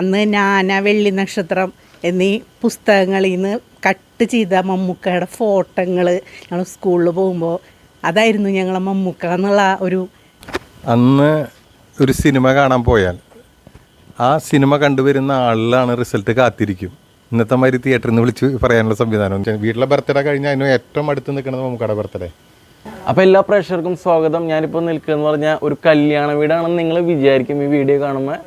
അന്ന് ഞാന വെള്ളി നക്ഷത്രം എന്നീ പുസ്തകങ്ങളിൽ നിന്ന് കട്ട് ചെയ്ത മമ്മൂക്കയുടെ ഫോട്ടോകൾ ഞങ്ങൾ സ്കൂളിൽ പോകുമ്പോൾ അതായിരുന്നു ഞങ്ങളെ മമ്മൂക്ക എന്നുള്ള ഒരു അന്ന് ഒരു സിനിമ കാണാൻ പോയാൽ ആ സിനിമ കണ്ടുവരുന്ന ആളിലാണ് റിസൾട്ട് കാത്തിരിക്കും. ഇന്നത്തെ മാതിരി തിയേറ്ററിൽ നിന്ന് വിളിച്ച് പറയാനുള്ള സംവിധാനം വീട്ടിലെ ബർത്ത്ഡേ കഴിഞ്ഞാൽ അതിന് ഏറ്റവും അടുത്ത് നിൽക്കുന്നത് മമ്മൂക്കയുടെ ബർത്ത്ഡേ അപ്പോൾ എല്ലാ പ്രേക്ഷകർക്കും സ്വാഗതം. ഞാനിപ്പോൾ നിൽക്കുകയെന്ന് പറഞ്ഞാൽ ഒരു കല്യാണ വീടാണെന്ന് നിങ്ങൾ വിചാരിക്കും ഈ വീഡിയോ കാണുമ്പോൾ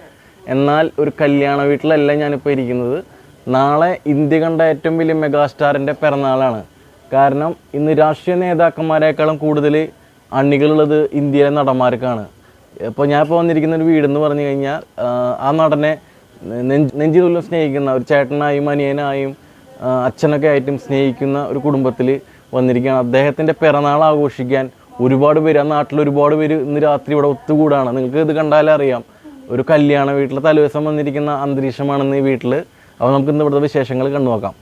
എന്നാൽ ഒരു കല്യാണ വീട്ടിലല്ല ഞാനിപ്പോൾ ഇരിക്കുന്നത്. നാളെ ഇന്ത്യ കണ്ട ഏറ്റവും വലിയ മെഗാസ്റ്റാറിന്റെ പിറന്നാളാണ്. കാരണം ഇന്ന് രാഷ്ട്രീയ നേതാക്കന്മാരെക്കാളും കൂടുതൽ അണികളുള്ളത് ഇന്ത്യയിലെ നടന്മാർക്കാണ്. ഇപ്പോൾ ഞാൻ ഇപ്പോൾ വന്നിരിക്കുന്ന ഒരു വീടെന്ന് പറഞ്ഞു കഴിഞ്ഞാൽ ആ, നടനെ നെഞ്ച് നെഞ്ചി തുല്യം സ്നേഹിക്കുന്ന ഒരു ചേട്ടനായും അനിയനായും അച്ഛനൊക്കെ ആയിട്ടും സ്നേഹിക്കുന്ന ഒരു കുടുംബത്തിൽ വന്നിരിക്കുകയാണ്. അദ്ദേഹത്തിന്റെ പിറന്നാൾ ആഘോഷിക്കാൻ ഒരുപാട് പേര് ആ നാട്ടിൽ ഒരുപാട് പേര് ഇന്ന് രാത്രി ഇവിടെ ഒത്തുകൂടാണ്. നിങ്ങൾക്ക് ഇത് കണ്ടാലേ അറിയാം ഒരു കല്യാണ വീട്ടിൽ തലേദിവസം വന്നിരിക്കുന്ന അന്തരീക്ഷമാണെന്ന് ഈ വീട്ടിൽ അപ്പോൾ നമുക്ക് ഇന്ന് ഇവിടുത്തെ വിശേഷങ്ങൾ കണ്ടു നോക്കാം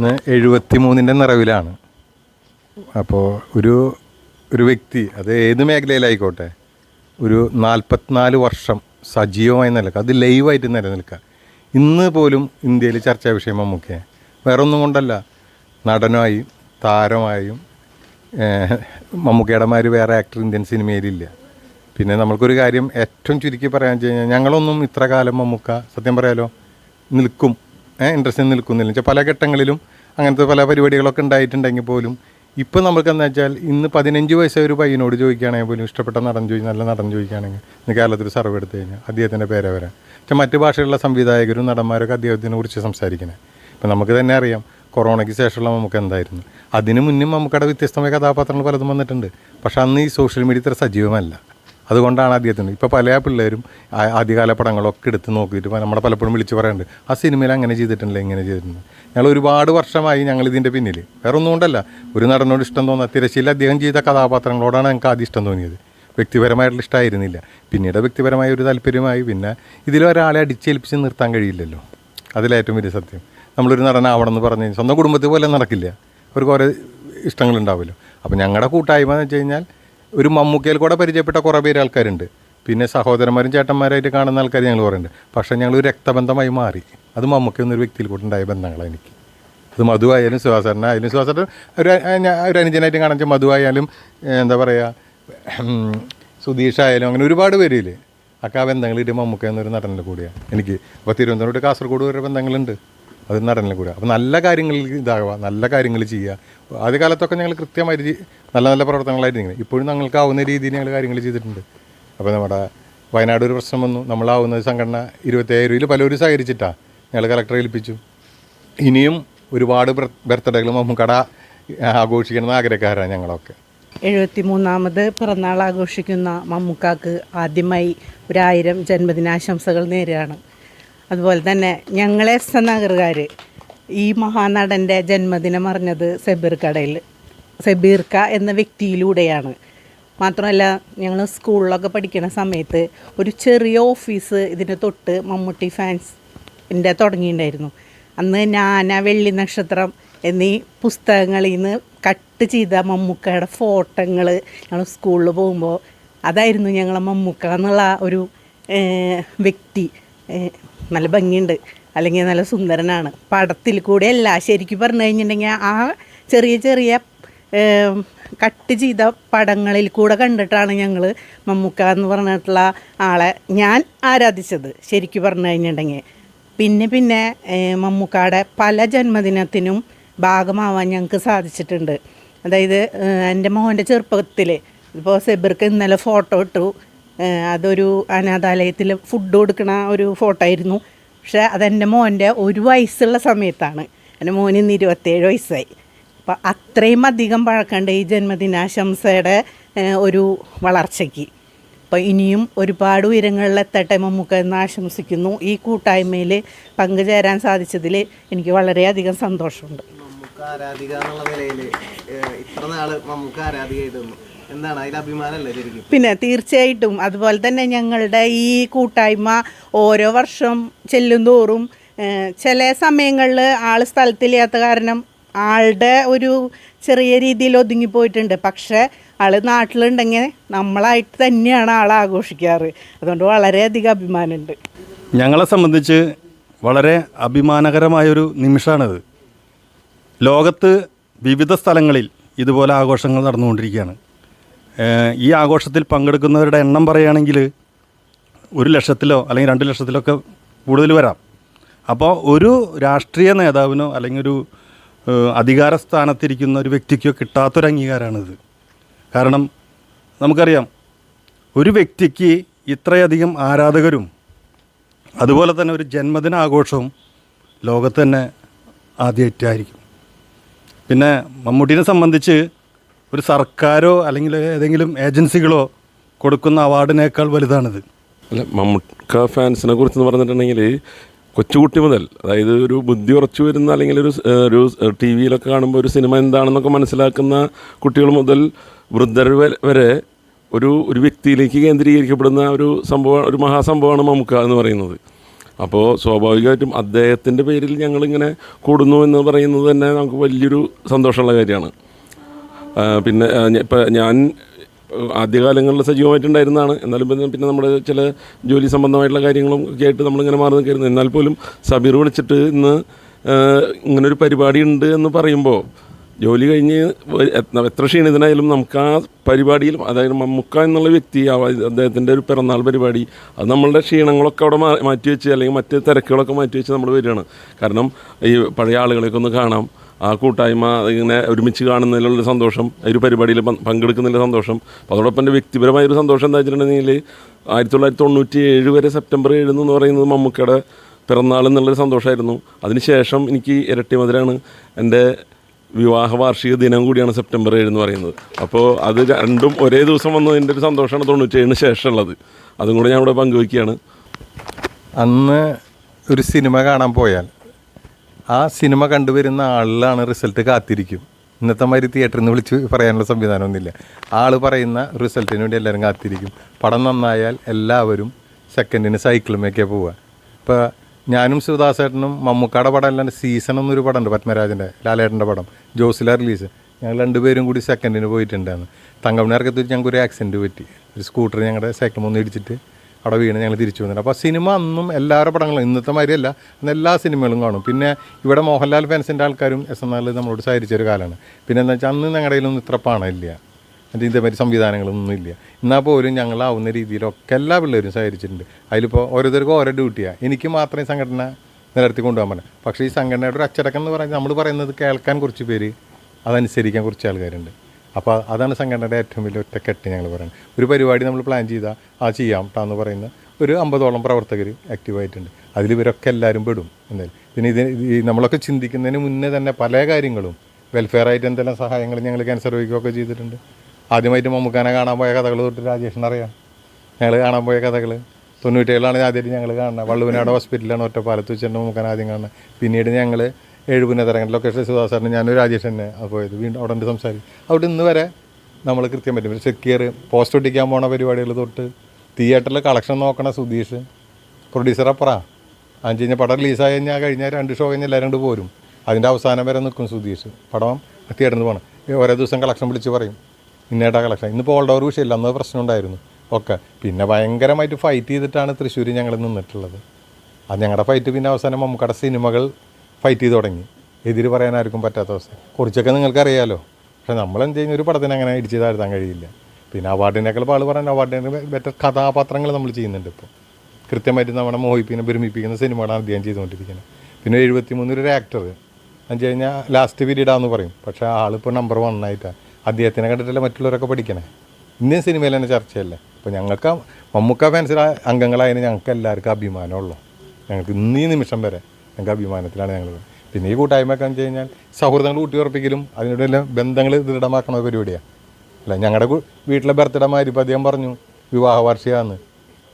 ഇന്ന് എഴുപത്തി മൂന്നിന്റെ നിറവിലാണ്. അപ്പോൾ ഒരു ഒരു വ്യക്തി അത് ഏത് മേഖലയിലായിക്കോട്ടെ ഒരു നാൽപ്പത്തിനാല് വർഷം സജീവമായി നിലനിൽക്കുക അത് ലൈവായിട്ട് നിലനിൽക്കുക. ഇന്ന് പോലും ഇന്ത്യയിൽ ചർച്ചാ വിഷയം മമ്മൂക്കയാണ് വേറെ ഒന്നും കൊണ്ടല്ല നടനായും താരമായും ഏഹ്, മമ്മൂക്കയുടെ വേറെ ആക്ടർ ഇന്ത്യൻ സിനിമയിലില്ല. പിന്നെ നമ്മൾക്കൊരു കാര്യം ഏറ്റവും ചുരുക്കി പറയാൻ വെച്ച് കഴിഞ്ഞാൽ ഞങ്ങളൊന്നും ഇത്ര കാലം മമ്മൂക്ക സത്യം പറയാലോ നിൽക്കും. ഇൻട്രസ്റ്റിൽ നിൽക്കുന്നില്ല. പല ഘട്ടങ്ങളിലും അങ്ങനത്തെ പല പരിപാടികളൊക്കെ ഉണ്ടായിട്ടുണ്ടെങ്കിൽ പോലും ഇപ്പം നമുക്ക് എന്താ വെച്ചാൽ ഇന്ന് പതിനഞ്ച് വയസ്സായ ഒരു പയ്യനോട് ചോദിക്കുകയാണെങ്കിൽ പോലും ഇഷ്ടപ്പെട്ട നടൻ ചോദിച്ചു നല്ല നടൻ ചോദിക്കുകയാണെങ്കിൽ ഇന്ന് കേരളത്തിൽ സർവ എടുത്തു കഴിഞ്ഞാൽ അദ്ദേഹത്തിന്റെ പേരെ വരാം പക്ഷേ മറ്റ് ഭാഷയിലുള്ള സംവിധായകരും നടന്മാരൊക്കെ അദ്ദേഹത്തിനെ കുറിച്ച് സംസാരിക്കുന്നത് ഇപ്പം നമുക്ക് തന്നെ അറിയാം കൊറോണയ്ക്ക് ശേഷമുള്ള നമുക്ക് എന്തായിരുന്നു. അതിനു മുന്നും നമുക്കവിടെ വ്യത്യസ്തമായ കഥാപാത്രങ്ങൾ പലതും വന്നിട്ടുണ്ട്. പക്ഷേ അന്ന് ഈ സോഷ്യൽ മീഡിയ ഇത്ര സജീവമല്ല. അതുകൊണ്ടാണ് അദ്ദേഹത്തിന് ഇപ്പോൾ പല പിള്ളേരും ആദ്യകാല പടങ്ങളൊക്കെ എടുത്ത് നോക്കിയിട്ട് നമ്മളെ പലപ്പോഴും വിളിച്ച് പറയാറുണ്ട് ആ സിനിമയിൽ അങ്ങനെ ചെയ്തിട്ടില്ല ഇങ്ങനെ ചെയ്തിട്ടുണ്ട് ഞങ്ങൾ ഒരുപാട് വർഷമായി ഞങ്ങൾ ഇതിന്റെ പിന്നിൽ വേറെ ഒന്നും കൊണ്ടല്ല ഒരു നടനോട് ഇഷ്ടം തോന്നുക തിരശ്ശീല അദ്ദേഹം ചെയ്ത കഥാപാത്രങ്ങളോടാണ് ഞങ്ങൾക്ക് ആദ്യം ഇഷ്ടം തോന്നിയത്. വ്യക്തിപരമായിട്ടുള്ള ഇഷ്ടമായിരുന്നില്ല പിന്നീട് വ്യക്തിപരമായ ഒരു താല്പര്യമായി പിന്നെ ഇതിലൊരാളെ അടിച്ചേൽപ്പിച്ച് നിർത്താൻ കഴിയില്ലല്ലോ. അതിലേറ്റവും വലിയ സത്യം. നമ്മളൊരു നടനാവണം എന്ന് പറഞ്ഞു സ്വന്തം കുടുംബത്തിൽ പോലെ നടക്കില്ല. അവർക്ക് ഓരോ ഇഷ്ടങ്ങളുണ്ടാവുമല്ലോ അപ്പോൾ ഞങ്ങളുടെ കൂട്ടായ്മ എന്ന് വെച്ച് കഴിഞ്ഞാൽ ഒരു മമ്മൂക്കയിൽ കൂടെ പരിചയപ്പെട്ട കുറേ പേര് ആൾക്കാരുണ്ട്. പിന്നെ സഹോദരന്മാരും ചേട്ടന്മാരായിട്ട് കാണുന്ന ആൾക്കാർ ഞങ്ങൾ പറയുന്നുണ്ട് പക്ഷേ ഞങ്ങൾ ഒരു രക്തബന്ധമായി മാറി. അത് മമ്മൂക്ക എന്നൊരു വ്യക്തിയിൽ കൂടെ ഉണ്ടായ ബന്ധങ്ങളാണ് എനിക്ക്. അത് മധുവായാലും സുഹാസരനായാലും സുഹാസരൻ ഒരു ഒരു അനുജനായിട്ട് കാണാൻ വെച്ചാൽ മധുവായാലും എന്താ പറയുക സുധീഷായാലും അങ്ങനെ ഒരുപാട് പേരില്ലേ. അക്കാ ബന്ധങ്ങളിട്ട് മമ്മൂക്ക എന്നൊരു നടനിലെ കൂടിയാണ്. എനിക്ക് അപ്പോൾ തിരുവനന്തപുരം കാസർഗോഡ് വരെ ബന്ധങ്ങളുണ്ട്. അത് നടനിലെ കൂടുക അപ്പോൾ നല്ല കാര്യങ്ങളിൽ ഇതാകുക നല്ല കാര്യങ്ങൾ ചെയ്യുക ആദ്യ കാലത്തൊക്കെ ഞങ്ങൾ കൃത്യമായിട്ട് നല്ല നല്ല പ്രവർത്തനങ്ങളായിട്ട് ഇങ്ങനെ ഇപ്പോഴും ഞങ്ങൾക്കാവുന്ന രീതിയിൽ ഞങ്ങൾ കാര്യങ്ങൾ ചെയ്തിട്ടുണ്ട്. അപ്പോൾ നമ്മുടെ വയനാട് ഒരു പ്രശ്നം വന്നു. നമ്മളാവുന്ന സംഘടന ഇരുപത്തേഴ് രൂപയിൽ പലരും സഹകരിച്ചിട്ടാണ് ഞങ്ങൾ കളക്ടറെ ഏൽപ്പിച്ചു. ഇനിയും ഒരുപാട് ബർത്ത്ഡേകൾ മമ്മൂക്കട ആഘോഷിക്കണമെന്ന് ആഗ്രഹക്കാരാണ് ഞങ്ങളൊക്കെ. എഴുപത്തി മൂന്നാമത് പിറന്നാൾ ആഘോഷിക്കുന്ന മമ്മൂക്കാക്ക് ആദ്യമായി ഒരായിരം ജന്മദിനാശംസകൾ നേരുകയാണ്. അതുപോലെ തന്നെ ഞങ്ങളെ എസ് എൻ നഗറുകാർ ഈ മഹാനടന്റെ ജന്മദിനം അറിഞ്ഞത് സെബീർ കടയിൽ. സെബീർക്ക എന്ന വ്യക്തിയിലൂടെയാണ്. മാത്രമല്ല ഞങ്ങൾ സ്കൂളിലൊക്കെ പഠിക്കുന്ന സമയത്ത് ഒരു ചെറിയ ഓഫീസ് ഇതിന് തൊട്ട് മമ്മൂട്ടി ഫാൻസിന്റെ തുടങ്ങിയിട്ടുണ്ടായിരുന്നു. അന്ന് ഞാന വെള്ളി നക്ഷത്രം എന്നീ പുസ്തകങ്ങളിൽ നിന്ന് കട്ട് ചെയ്ത മമ്മൂക്കയുടെ ഫോട്ടോകൾ ഞങ്ങൾ സ്കൂളിൽ പോകുമ്പോൾ അതായിരുന്നു ഞങ്ങളെ മമ്മൂക്ക എന്നുള്ള ഒരു വ്യക്തി. നല്ല ഭംഗിയുണ്ട്. അല്ലെങ്കിൽ നല്ല സുന്ദരനാണ്. പടത്തിൽ കൂടെ അല്ല ശരിക്കും പറഞ്ഞു കഴിഞ്ഞിട്ടുണ്ടെങ്കിൽ ആ ചെറിയ ചെറിയ കട്ട് ചെയ്ത പടങ്ങളിൽ കൂടെ കണ്ടിട്ടാണ് ഞങ്ങൾ മമ്മൂക്ക എന്ന് പറഞ്ഞിട്ടുള്ള ആളെ ഞാൻ ആരാധിച്ചത് ശരിക്കും പറഞ്ഞു കഴിഞ്ഞിട്ടുണ്ടെങ്കിൽ. പിന്നെ പിന്നെ മമ്മൂക്കയുടെ പല ജന്മദിനത്തിനും ഭാഗമാവാൻ ഞങ്ങൾക്ക് സാധിച്ചിട്ടുണ്ട്. അതായത് എന്റെ മോന്റെ ചെറുപ്പത്തിൽ ഇപ്പോൾ സെബിർക്ക് ഇന്നലെ ഫോട്ടോ ഇട്ടു. അതൊരു അനാഥാലയത്തിൽ ഫുഡ് കൊടുക്കണ ഒരു ഫോട്ടോ ആയിരുന്നു. പക്ഷേ അതെന്റെ മോന്റെ ഒരു വയസ്സുള്ള സമയത്താണ്. എന്റെ മോന് ഇന്ന് ഇരുപത്തേഴ് വയസ്സായി. അപ്പം അത്രയും അധികം പഴക്കണ്ട ഈ ജന്മദിനാശംസയുടെ ഒരു വളർച്ചയ്ക്ക്. അപ്പോൾ ഇനിയും ഒരുപാട് ഉയരങ്ങളിലെത്തട്ടെ മമ്മൂക്ക എന്ന് ആശംസിക്കുന്നു. ഈ കൂട്ടായ്മയിൽ പങ്കുചേരാൻ സാധിച്ചതിൽ എനിക്ക് വളരെയധികം സന്തോഷമുണ്ട്. ആരാധിക എന്നുള്ള നിലയിൽ ഇത്ര നാൾ മമ്മൂക്ക ആരാധികയായിട്ട് എന്താണ് അതിൽ അഭിമാനമല്ലേ ശരിക്കും? പിന്നെ തീർച്ചയായിട്ടും അതുപോലെ തന്നെ ഞങ്ങളുടെ ഈ കൂട്ടായ്മ ഓരോ വർഷം ചെല്ലും തോറും ചില സമയങ്ങളിൽ ആൾ സ്ഥലത്തില്ലാത്ത കാരണം ആളുടെ ഒരു ചെറിയ രീതിയിൽ ഒതുങ്ങിപ്പോയിട്ടുണ്ട് പക്ഷേ ആൾ നാട്ടിലുണ്ടെങ്കിൽ നമ്മളായിട്ട് തന്നെയാണ് ആൾ ആഘോഷിക്കാറ്. അതുകൊണ്ട് വളരെയധികം അഭിമാനമുണ്ട്. ഞങ്ങളെ സംബന്ധിച്ച് വളരെ അഭിമാനകരമായൊരു നിമിഷമാണിത്. ലോകത്ത് വിവിധ സ്ഥലങ്ങളിൽ ഇതുപോലെ ആഘോഷങ്ങൾ നടന്നുകൊണ്ടിരിക്കുകയാണ്. ഈ ആഘോഷത്തിൽ പങ്കെടുക്കുന്നവരുടെ എണ്ണം പറയുകയാണെങ്കിൽ ഒരു ലക്ഷത്തിലോ അല്ലെങ്കിൽ രണ്ട് ലക്ഷത്തിലോ ഒക്കെ കൂടുതൽ വരാം. അപ്പോൾ ഒരു രാഷ്ട്രീയ നേതാവിനോ അല്ലെങ്കിൽ ഒരു അധികാര സ്ഥാനത്തിരിക്കുന്ന ഒരു വ്യക്തിക്കോ കിട്ടാത്തൊരു അംഗീകാരമാണിത്. കാരണം നമുക്കറിയാം ഒരു വ്യക്തിക്ക് ഇത്രയധികം ആരാധകരും അതുപോലെ തന്നെ ഒരു ജന്മദിന ആഘോഷവും ലോകത്ത് തന്നെ ആദ്യമായിട്ടായിരിക്കും. പിന്നെ മമ്മൂട്ടിനെ സംബന്ധിച്ച് ഒരു സർക്കാരോ അല്ലെങ്കിൽ ഏതെങ്കിലും ഏജൻസികളോ കൊടുക്കുന്ന അവാർഡിനേക്കാൾ വലുതാണിത്. അല്ല മമ്മൂക്ക ഫാൻസിനെ കുറിച്ച് പറഞ്ഞിട്ടുണ്ടെങ്കിൽ കൊച്ചുകുട്ടി മുതൽ അതായത് ഒരു ബുദ്ധി ഉറച്ചു വരുന്ന അല്ലെങ്കിൽ ഒരു ഒരു ടി വിയിലൊക്കെ കാണുമ്പോൾ ഒരു സിനിമ എന്താണെന്നൊക്കെ മനസ്സിലാക്കുന്ന കുട്ടികൾ മുതൽ വൃദ്ധർ വരെ- ഒരു ഒരു വ്യക്തിയിലേക്ക് കേന്ദ്രീകരിക്കപ്പെടുന്ന ഒരു സംഭവം ഒരു മഹാസംഭവമാണ് മമ്മൂക്ക എന്ന് പറയുന്നത്. അപ്പോൾ സ്വാഭാവികമായിട്ടും അദ്ദേഹത്തിന്റെ പേരിൽ ഞങ്ങളിങ്ങനെ കൂടുന്നു എന്ന് പറയുന്നത് തന്നെ നമുക്ക് വലിയൊരു സന്തോഷമുള്ള കാര്യമാണ്. പിന്നെ ഇപ്പം ഞാൻ ആദ്യകാലങ്ങളിൽ സജീവമായിട്ടുണ്ടായിരുന്നതാണ്. എന്നാലും പിന്നെ പിന്നെ നമ്മുടെ ചില ജോലി സംബന്ധമായിട്ടുള്ള കാര്യങ്ങളും ഒക്കെ ആയിട്ട് നമ്മളിങ്ങനെ മാറി നിൽക്കായിരുന്നു. എന്നാൽ പോലും സബീർ വിളിച്ചിട്ട് ഇന്ന് ഇങ്ങനൊരു പരിപാടി ഉണ്ട് എന്ന് പറയുമ്പോൾ ജോലി കഴിഞ്ഞ് എത്ര- ക്ഷീണിതനായാലും നമുക്ക് ആ പരിപാടിയിൽ അതായത് മമ്മുക്ക എന്നുള്ള വ്യക്തി അദ്ദേഹത്തിന്റെ ഒരു പിറന്നാൾ പരിപാടി അത് നമ്മളുടെ ക്ഷീണങ്ങളൊക്കെ അവിടെ മാറ്റി വെച്ച് അല്ലെങ്കിൽ മറ്റ് തിരക്കുകളൊക്കെ മാറ്റി വെച്ച് നമ്മൾ വരികയാണ്. കാരണം ഈ പഴയ ആളുകളെയൊക്കെ ഒന്ന് കാണാം. ആ കൂട്ടായ്മ ഇങ്ങനെ ഒരുമിച്ച് കാണുന്നതിലുള്ള സന്തോഷം ഒരു പരിപാടിയിൽ പങ്ക് പങ്കെടുക്കുന്നതിലെ സന്തോഷം അപ്പോൾ അതോടൊപ്പം എന്റെ വ്യക്തിപരമായ ഒരു സന്തോഷം എന്താ വെച്ചിട്ടുണ്ടെങ്കിൽ ആയിരത്തി തൊള്ളായിരത്തി തൊണ്ണൂറ്റി ഏഴ് വരെ സെപ്റ്റംബർ ഏഴ് എന്ന് പറയുന്നത് മമ്മൂക്കയുടെ പിറന്നാൾ എന്നുള്ളൊരു സന്തോഷമായിരുന്നു. അതിനുശേഷം എനിക്ക് ഇരട്ടി മധുരമാണ് എന്റെ വിവാഹ വാർഷിക ദിനം കൂടിയാണ് സെപ്റ്റംബർ ഏഴ് എന്ന് പറയുന്നത്. അപ്പോൾ അത് രണ്ടും ഒരേ ദിവസം വന്നതിന്റെ ഒരു സന്തോഷമാണ് തൊണ്ണൂറ്റേഴിന് ശേഷമുള്ളത്. അതും കൂടെ ഞാൻ ഇവിടെ പങ്കുവയ്ക്കുകയാണ്. അന്ന് ഒരു സിനിമ കാണാൻ പോയാൽ ആ സിനിമ കണ്ടുവരുന്ന ആളിലാണ് റിസൾട്ട് കാത്തിരിക്കും. ഇന്നത്തെ മാതിരി തിയേറ്ററിൽ നിന്ന് വിളിച്ച് പറയാനുള്ള സംവിധാനമൊന്നുമില്ല. ആൾ പറയുന്ന റിസൾട്ടിന് വേണ്ടി എല്ലാവരും കാത്തിരിക്കും. പടം നന്നായാൽ എല്ലാവരും സെക്കൻഡിന് സൈക്കിളുമൊക്കെ പോവുക. ഇപ്പോൾ ഞാനും ശിവദാസേട്ടനും മമ്മൂക്കാടെ പടം അല്ലാണ്ട് സീസൺ എന്നൊരു പടമുണ്ട് പത്മരാജന്റെ ലാലേട്ടന്റെ പടം. ജോസില റിലീസ് ഞങ്ങൾ രണ്ടുപേരും കൂടി സെക്കൻഡിന് പോയിട്ടുണ്ടായിരുന്നു. തങ്കമണിയർക്കത്ത് ഞങ്ങൾക്ക് ഒരു ആക്സിഡന്റ് പറ്റി. ഒരു സ്കൂട്ടർ ഞങ്ങളുടെ സൈക്കിൾ ഒന്ന് ഇടിച്ചിട്ട് അവിടെ വീണ് ഞങ്ങൾ തിരിച്ചു വന്നിട്ട്. അപ്പോൾ സിനിമ അന്നും എല്ലാവരുടെ പടങ്ങളും ഇന്നത്തെ മാതിരിയല്ല അന്ന് എല്ലാ സിനിമകളും കാണും. പിന്നെ ഇവിടെ മോഹൻലാൽ ഫാൻസിന്റെ ആൾക്കാരും എസ് ആറിൽ നമ്മളോട് സഹരിച്ചൊരു കാലമാണ് പിന്നെ എന്താ വെച്ചാൽ അന്ന് ഞങ്ങളുടെ കയ്യിലൊന്നും ഇത്ര പണമില്ല. അതിന്റെ ഇതേമാതിരി സംവിധാനങ്ങളൊന്നും ഇല്ല. എന്നാൽ പോലും ഞങ്ങളാവുന്ന രീതിയിലൊക്കെ എല്ലാ പിള്ളേരും സഹകരിച്ചിട്ടുണ്ട്. അതിലിപ്പോൾ ഓരോരുത്തർക്കും ഓരോ ഡ്യൂട്ടിയാണ് എനിക്ക് മാത്രമേ സംഘടന നിലനിർത്തി കൊണ്ടുപോകാൻ പറ്റില്ല പക്ഷേ ഈ സംഘടനയുടെ ഒരു അച്ചടക്കം എന്ന് പറഞ്ഞാൽ നമ്മൾ പറയുന്നത് കേൾക്കാൻ കുറച്ച് പേര് അതനുസരിക്കാൻ കുറച്ച് ആൾക്കാരുണ്ട്. അപ്പോൾ അതാണ് സംഘടനയുടെ ഏറ്റവും വലിയ ഒറ്റക്കെട്ട് ഞങ്ങൾ പറയുന്നത്. ഒരു പരിപാടി നമ്മൾ പ്ലാൻ ചെയ്താൽ ആ ചെയ്യാം എന്ന് പറയുന്ന ഒരു അമ്പതോളം പ്രവർത്തകർ ആക്റ്റീവായിട്ടുണ്ട് അതിൽ ഇവരൊക്കെ എല്ലാവരും പെടും എന്നാൽ പിന്നെ ഇത് നമ്മളൊക്കെ ചിന്തിക്കുന്നതിന് മുന്നേ തന്നെ പല കാര്യങ്ങളും വെൽഫെയർ ആയിട്ട് എന്തെല്ലാം സഹായങ്ങൾ ഞങ്ങൾ ക്യാൻസർ വയ്ക്കുകയൊക്കെ ചെയ്തിട്ടുണ്ട്. ആദ്യമായിട്ട് മമ്മൂക്കാനെ കാണാൻ പോയ കഥകൾ തൊട്ട് രാജേഷിന് അറിയാം. ഞങ്ങൾ കാണാൻ പോയ കഥകൾ തൊണ്ണൂറ്റേഴിലാണ് ആദ്യമായിട്ട് ഞങ്ങൾ കാണുന്നത്. വള്ളുവനാട് ഹോസ്പിറ്റലാണ് ഒറ്റപ്പാലത്ത് വെച്ചിട്ടുണ്ട് മമ്മൂക്കാൻ ആദ്യം കാണുന്നത്. പിന്നീട് ഞങ്ങൾ എഴുപുന്ന തരങ്ങൾ ലൊക്കേഷൻ സുധാസാറിന് ഞാനും രാജേഷ് തന്നെ പോയത്. വീണ്ടും അവിടെ ഉണ്ട് സംസാരിക്കും. അവിടെ ഇന്ന് വരെ നമ്മൾ കൃത്യം പറ്റും. സെക്യൂർ പോസ്റ്റ് ഒട്ടിക്കാൻ പോണ പരിപാടികൾ തൊട്ട് തിയേറ്ററിൽ കളക്ഷൻ നോക്കണ സുധീഷ് പ്രൊഡ്യൂസർ അപ്പറ. അഞ്ച് കഴിഞ്ഞാൽ പടം റിലീസായി കഴിഞ്ഞാൽ കഴിഞ്ഞാൽ രണ്ട് ഷോ കഴിഞ്ഞാൽ എല്ലാവരും പോരും. അതിന്റെ അവസാനം വരെ നിൽക്കും സുധീഷ്. പടം തിയേറ്ററിൽ പോകണം ഓരോ ദിവസം കളക്ഷൻ വിളിച്ച് പറയും. ഇന്നേട്ടാ കളക്ഷൻ ഇന്നിപ്പോൾ ഓൾഡ് ഓവർ വിഷയമില്ല. അന്ന് പ്രശ്നം ഉണ്ടായിരുന്നു. ഒക്കെ. പിന്നെ ഭയങ്കരമായിട്ട് ഫൈറ്റ് ചെയ്തിട്ടാണ് തൃശ്ശൂർ ഞങ്ങൾ നിന്നിട്ടുള്ളത്. അത് ഞങ്ങളുടെ ഫൈറ്റ് പിന്നെ അവസാനം നമുക്കടെ സിനിമകൾ ഫൈറ്റ് ചെയ്ത് തുടങ്ങി. എതിര് പറയാൻ ആർക്കും പറ്റാത്ത അവസ്ഥ. കുറച്ചൊക്കെ നിങ്ങൾക്കറിയാലോ. പക്ഷെ നമ്മൾ എന്ത് ചെയ്യുന്ന? ഒരു പടത്തിന് അങ്ങനെ ഇടിച്ച് താഴ്ത്താൻ കഴിയില്ല. പിന്നെ അവാർഡിനേക്കാൾ പാൾ പറയാൻ അവാർഡിന് ബെറ്റർ കഥാപാത്രങ്ങൾ നമ്മൾ ചെയ്യുന്നുണ്ട് ഇപ്പോൾ കൃത്യമായിട്ട് നമ്മുടെ മോഹിപ്പിക്കുന്ന ഭരമിപ്പിക്കുന്ന സിനിമകളാണ് അദ്ദേഹം ചെയ്തുകൊണ്ടിരിക്കുന്നത്. പിന്നെ എഴുപത്തി മൂന്നൊരു ആക്ടർ എന്ന് കഴിഞ്ഞാൽ ലാസ്റ്റ് പീരീഡാന്ന് പറയും. പക്ഷേ ആളിപ്പോൾ നമ്പർ വൺ ആയിട്ടാണ് അദ്ദേഹത്തിനെ കണ്ടിട്ടല്ലേ മറ്റുള്ളവരൊക്കെ പഠിക്കണേ? ഇന്ത്യൻ സിനിമയിൽ തന്നെ ചർച്ചയല്ലേ? അപ്പോൾ ഞങ്ങൾക്ക് മമ്മൂക്ക ഫാൻസിലെ അംഗങ്ങളായതിന് ഞങ്ങൾക്ക് എല്ലാവർക്കും അഭിമാനമുള്ളൂ ഞങ്ങൾക്ക് ഇന്നീ നിമിഷം വരെ ഞങ്ങൾക്ക് അഭിമാനത്തിലാണ് ഞങ്ങൾ. പിന്നെ ഈ കൂട്ടായ്മയൊക്കെ എന്ന് വെച്ച് കഴിഞ്ഞാൽ സൗഹൃദങ്ങൾ ഊട്ടിയുറപ്പിക്കലും എല്ലാം ബന്ധങ്ങൾ ദൃഢമാക്കണ പരിപാടിയാണ് അല്ല ഞങ്ങളുടെ വീട്ടിലെ ബർത്ത്ഡേ മാതിരി ഇപ്പം അദ്ദേഹം പറഞ്ഞു വിവാഹ വാർഷികമാണ്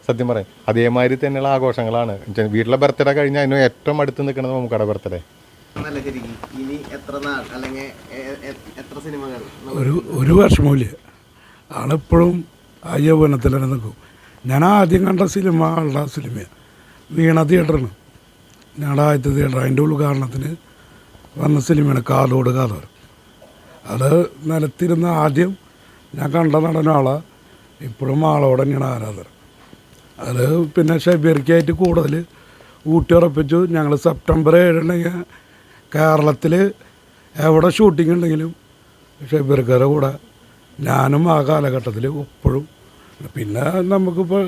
സത്യം പറയാം. അതേമാതിരി തന്നെയുള്ള ആഘോഷങ്ങളാണ്. വീട്ടിലെ ബർത്ത്ഡേ കഴിഞ്ഞാൽ അതിന് ഏറ്റവും അടുത്ത് നിൽക്കുന്നത് മമ്മൂക്കയുടെ ബർത്ത്ഡേ. നല്ല ശരിക്കും എത്ര നാൾ അല്ലെങ്കിൽ എ- എ- എത്ര സിനിമകൾ? ഒരു ഒരു വർഷമില്ല ആളിപ്പോഴും ആ യൗവനത്തിൽ തന്നെ നിൽക്കും. ഞാൻ ആദ്യം കണ്ട സിനിമ ആളുടെ സിനിമയാണ്. വീണ തിയേറ്ററാണ്. ആദ്യത്തെ തിയേറ്റർ അതിന്റെ ഉദ്ഘാടനത്തിന് വന്ന സിനിമയാണ് കാതോട് കാതോരം അത് നിലത്തിരുന്ന ആദ്യം ഞാൻ കണ്ട നടനാളെ. ഇപ്പോഴും ആളോട് തന്നെയാണ് ആരാധന അത് പിന്നെ ഷബീർക്കായിട്ട് കൂടുതൽ ഊട്ടി ഉറപ്പിച്ചു ഞങ്ങൾ സെപ്റ്റംബർ ഏഴുണ്ടെങ്കിൽ കേരളത്തിൽ എവിടെ ഷൂട്ടിംഗ് ഉണ്ടെങ്കിലും ഷബീർക്കാരുടെ കൂടെ ഞാനും ആ കാലഘട്ടത്തിൽ ഇപ്പോഴും. പിന്നെ നമുക്കിപ്പോൾ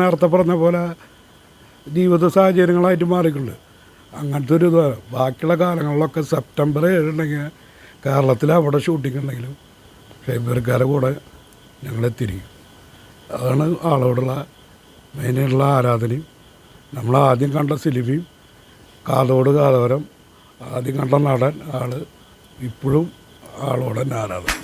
നേരത്തെ പറഞ്ഞ പോലെ ജീവിത സാഹചര്യങ്ങളായിട്ട് മാറിയിട്ടുണ്ട്. അങ്ങനത്തെ ഒരു ഇതാണ് ബാക്കിയുള്ള കാലങ്ങളിലൊക്കെ സെപ്റ്റംബർ ഏഴുണ്ടെങ്കിൽ കേരളത്തിൽ അവിടെ ഷൂട്ടിംഗ് ഉണ്ടെങ്കിലും ഷബീർക്കാരുടെ കൂടെ ഞങ്ങളെത്തിരിക്കും അതാണ് ആളോടുള്ള മെയിനായിട്ടുള്ള ആരാധനയും. നമ്മൾ ആദ്യം കണ്ട സിനിമയും കാതോട് കാതോരം ആദ്യം കണ്ട നടൻ ആൾ ഇപ്പോഴും ആളോടെ ആരാധന.